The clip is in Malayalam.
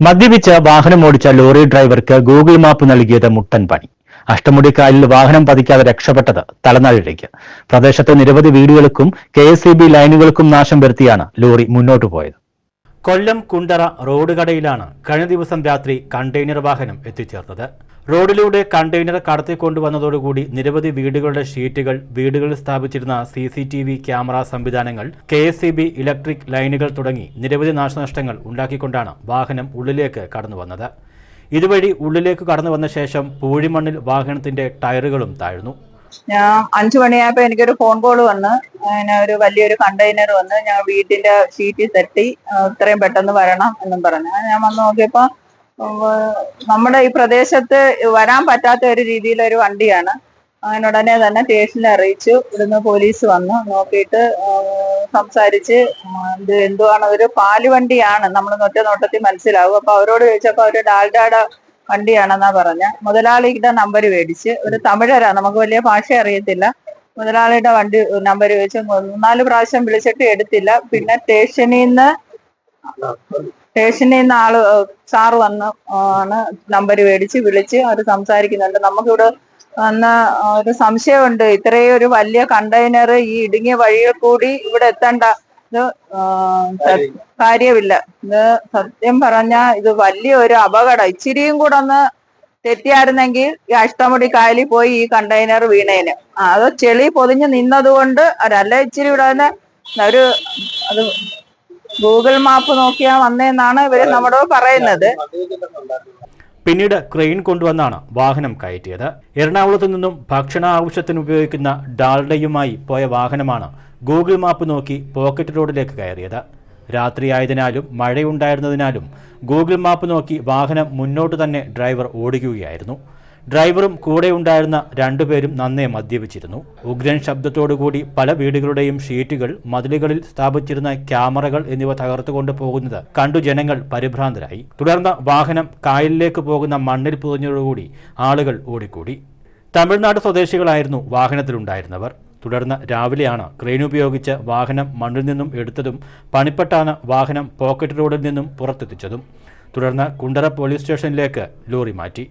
മദ്യപിച്ച് വാഹനമോടിച്ച ലോറി ഡ്രൈവർക്ക് ഗൂഗിൾ മാപ്പ് നൽകിയത് മുട്ടൻ പണി. അഷ്ടമുടിക്കാലിൽ വാഹനം പതിക്കാതെ രക്ഷപ്പെട്ടത് തലനാഴിലേക്ക് പ്രദേശത്തെ നിരവധി വീടുകൾക്കും കെ ലൈനുകൾക്കും നാശം വരുത്തിയാണ് ലോറി മുന്നോട്ടു പോയത്. കൊല്ലം കുണ്ടറ റോഡ് കടയിലാണ് കഴിഞ്ഞ ദിവസം രാത്രി കണ്ടെയ്നർ വാഹനം എത്തിച്ചേർന്നത് റോഡിലൂടെ കണ്ടെയ്നർ കടത്തിക്കൊണ്ടുവന്നതോടുകൂടി നിരവധി വീടുകളുടെ ഷീറ്റുകൾ വീടുകളിൽ സ്ഥാപിച്ചിരുന്ന C C T V camera സംവിധാനങ്ങൾ K S C B electric ലൈനുകൾ തുടങ്ങി നിരവധി നാശനഷ്ടങ്ങൾ ഉണ്ടാക്കിക്കൊണ്ടാണ് വാഹനം ഉള്ളിലേക്ക് കടന്നുവന്നത് ഇതുവഴി ഉള്ളിലേക്ക് കടന്നു വന്ന ശേഷം പൂഴിമണ്ണിൽ വാഹനത്തിന്റെ ടയറുകളും താഴ്ന്നു. ഞാൻ അഞ്ചു മണിയായപ്പോ എനിക്കൊരു ഫോൺ കോൾ വന്ന്. അങ്ങനെ ഒരു വലിയൊരു കണ്ടെയ്നർ വന്ന് ഞാൻ വീട്ടിന്റെ ഷീറ്റിൽ തട്ടി ഇത്രയും പെട്ടെന്ന് വരണം എന്നും പറഞ്ഞു. ഞാൻ വന്ന് നോക്കിയപ്പോ നമ്മുടെ ഈ പ്രദേശത്ത് വരാൻ പറ്റാത്ത ഒരു രീതിയിലൊരു വണ്ടിയാണ്. അങ്ങനെ ഉടനെ തന്നെ സ്റ്റേഷനിൽ അറിയിച്ചു. ഇവിടുന്ന് പോലീസ് വന്നു. നോക്കിയിട്ട് സംസാരിച്ച് എന്ത് എന്തുവാണ്? ഒരു പാൽ വണ്ടിയാണ്. നമ്മൾ ഒറ്റ നോട്ടത്തിൽ മനസ്സിലാവും. അപ്പൊ അവരോട് ചോദിച്ചപ്പോ അവർ ഡാൽഡായുടെ വണ്ടിയാണെന്നാ പറഞ്ഞ. മുതലാളിയുടെ നമ്പർ മേടിച്ച് ഒരു തമിഴരാ നമുക്ക് വലിയ ഭാഷ അറിയത്തില്ല. മുതലാളിയുടെ വണ്ടി നമ്പർ ചോദിച്ച് മൂന്നാൽ പ്രാവശ്യം വിളിച്ചിട്ട് എടുത്തില്ല. പിന്നെ സ്റ്റേഷനിൽ നിന്ന് സ്റ്റേഷനിൽ നിന്ന് ആൾ സാറ് വന്ന് ആണ് നമ്പർ മേടിച്ച് വിളിച്ച് അവർ സംസാരിക്കുന്നുണ്ട്. നമുക്കിവിടെ വന്ന ഒരു സംശയമുണ്ട്. ഇത്രയും ഒരു വലിയ കണ്ടെയ്നർ ഈ ഇടുങ്ങിയ വഴിയിൽ കൂടി ഇവിടെ എത്തേണ്ട. ഇത് കാര്യമില്ല. ഇത് സത്യം പറഞ്ഞ ഇത് വലിയൊരു അപകടം. ഇച്ചിരിയും കൂടെ ഒന്ന് തെറ്റിയായിരുന്നെങ്കിൽ ഈ അഷ്ടമുടി കായലിൽ പോയി ഈ കണ്ടെയ്നർ വീണേന്. അത് ചെളി പൊതിഞ്ഞ് നിന്നതുകൊണ്ട് അല്ല ഇച്ചിരി ഇവിടെ തന്നെ ഒരു അത് ഗൂഗിൾ മാപ്പ് നോക്കിയാ വന്നേന്നാണ് ഇവർ നമ്മളോട് പറയുന്നത്. പിന്നീട് ക്രെയിൻ കൊണ്ടുവന്നാണ് വാഹനം കയറ്റിയത്. എറണാകുളത്തു നിന്നും ഭക്ഷണ ആവശ്യത്തിന് ഉപയോഗിക്കുന്ന ഡാൽഡയുമായി പോയ വാഹനമാണ് ഗൂഗിൾ മാപ്പ് നോക്കി പോക്കറ്റ് റോഡിലേക്ക് കയറിയത്. രാത്രിയായതിനാലും മഴയുണ്ടായിരുന്നതിനാലും ഗൂഗിൾ മാപ്പ് നോക്കി വാഹനം മുന്നോട്ട് തന്നെ ഡ്രൈവർ ഓടിക്കുകയായിരുന്നു ഡ്രൈവറും കൂടെ ഉണ്ടായിരുന്ന രണ്ടുപേരും നന്നേ മദ്യപിച്ചിരുന്നു. ഉഗ്രൻ ശബ്ദത്തോടുകൂടി പല വീടുകളുടെയും ഷീറ്റുകൾ മതിലുകളിൽ സ്ഥാപിച്ചിരുന്ന ക്യാമറകൾ എന്നിവ തകർത്തുകൊണ്ട് പോകുന്നത് കണ്ടു ജനങ്ങൾ പരിഭ്രാന്തരായി. തുടർന്ന് വാഹനം കായലിലേക്ക് പോകുന്ന മണ്ണിൽ പുതഞ്ഞതോടുകൂടി ആളുകൾ ഓടിക്കൂടി. തമിഴ്നാട് സ്വദേശികളായിരുന്നു വാഹനത്തിലുണ്ടായിരുന്നവർ. തുടർന്ന് രാവിലെയാണ് ക്രെയിൻ ഉപയോഗിച്ച് വാഹനം മണ്ണിൽ നിന്നും എടുത്തതും പണിപ്പെട്ടാണ് വാഹനം പോക്കറ്റ് റോഡിൽ നിന്നും പുറത്തെത്തിച്ചതും. തുടർന്ന് കുണ്ടറ പോലീസ് സ്റ്റേഷനിലേക്ക് ലോറി മാറ്റി.